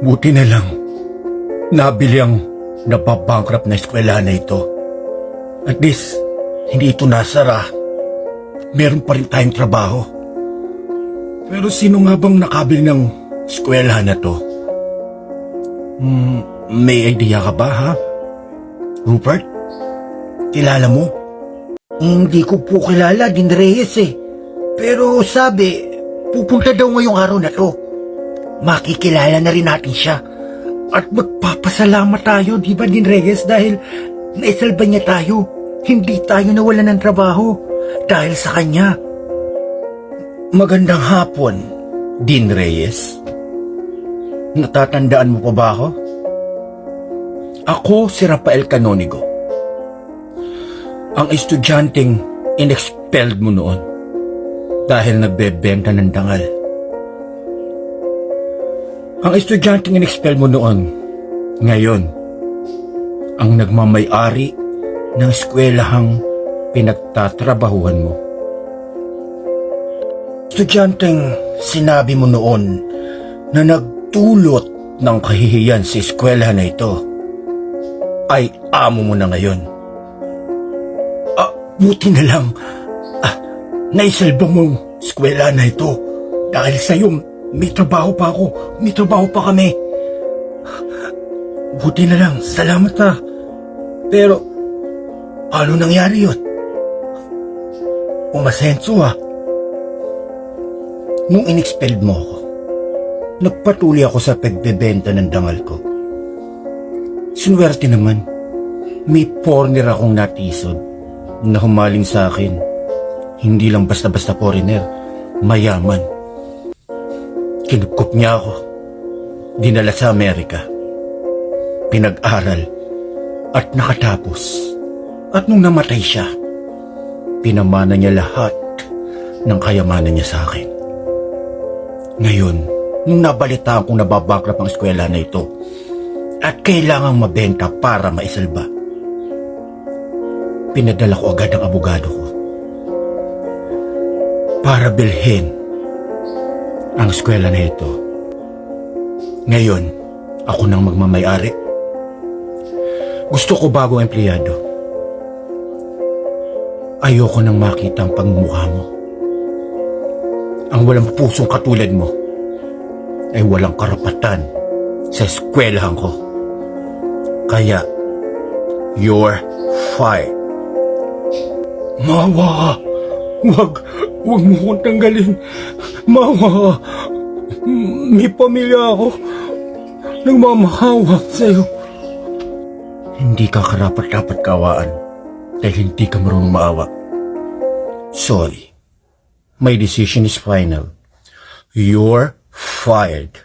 Buti na lang. Nabili ang napabankrupt na eskwela na ito. At least, hindi ito nasara. Meron pa rin tayong trabaho. Pero sino nga bang nakabili ng eskwela na to? Hmm, may idea ka ba, ha? Rupert? Kilala mo? Hindi ko po kilala din Reyes eh. Pero sabi, pupunta daw ngayong araw na to. Makikilala na rin natin siya. At magpapasalamat tayo, di ba din Reyes? Dahil naisalba niya tayo. Hindi tayo nawalan ng trabaho. Dahil sa kanya. Magandang hapon, Dean Reyes. Natatandaan mo pa ba ako? Ako si Rafael Canonigo. Ang estudyanteng inexpelled mo noon dahil nagbebenta ng dangal. Ang estudyanteng inexpelled mo noon, ngayon, ang nagmamay-ari ng eskwelahang pinagtatrabahuhan mo. Estudyanteng sinabi mo noon na nagtulot ng kahihiyan sa eskwela na ito ay amo mo na ngayon. Ah, buti na lang. Ah, naisalba mong eskwela na ito dahil sa'yo may trabaho pa ako, may trabaho pa kami. Buti na lang, salamat ha. Pero, ano nangyari yun? Umasenso ah. Nung inexpelled mo ako, nagpatuloy ako sa pagbebenta ng dangal ko. Sunwerte naman, may foreigner akong natisod na humaling sa akin. Hindi lang basta-basta foreigner, mayaman. Kinupkup niya ako. Dinala sa Amerika. Pinag-aral at nakatapos. At nung namatay siya, pinamana niya lahat ng kayamanan niya sa akin. Ngayon, nung nabalitaan kong nababakrap ang eskwela na ito at kailangang mabenta para maisalba, pinadala ko agad ang abogado ko para bilhin ang eskwela na ito. Ngayon, ako nang magmamayari. Gusto ko bagong empleyado. Ayoko nang makita ang pagmumukha mo. Ang walang pusong katulad mo ay walang karapatan sa eskwelahan ko. Kaya, you're fired. Mawa! Wag, wag mo kong tanggalin. Mawa! May pamilya ako. Nagmamahawa sa'yo. Hindi ka karapat-dapat kawaan dahil hindi ka marunong maawa. Sorry. My decision is final. You're fired.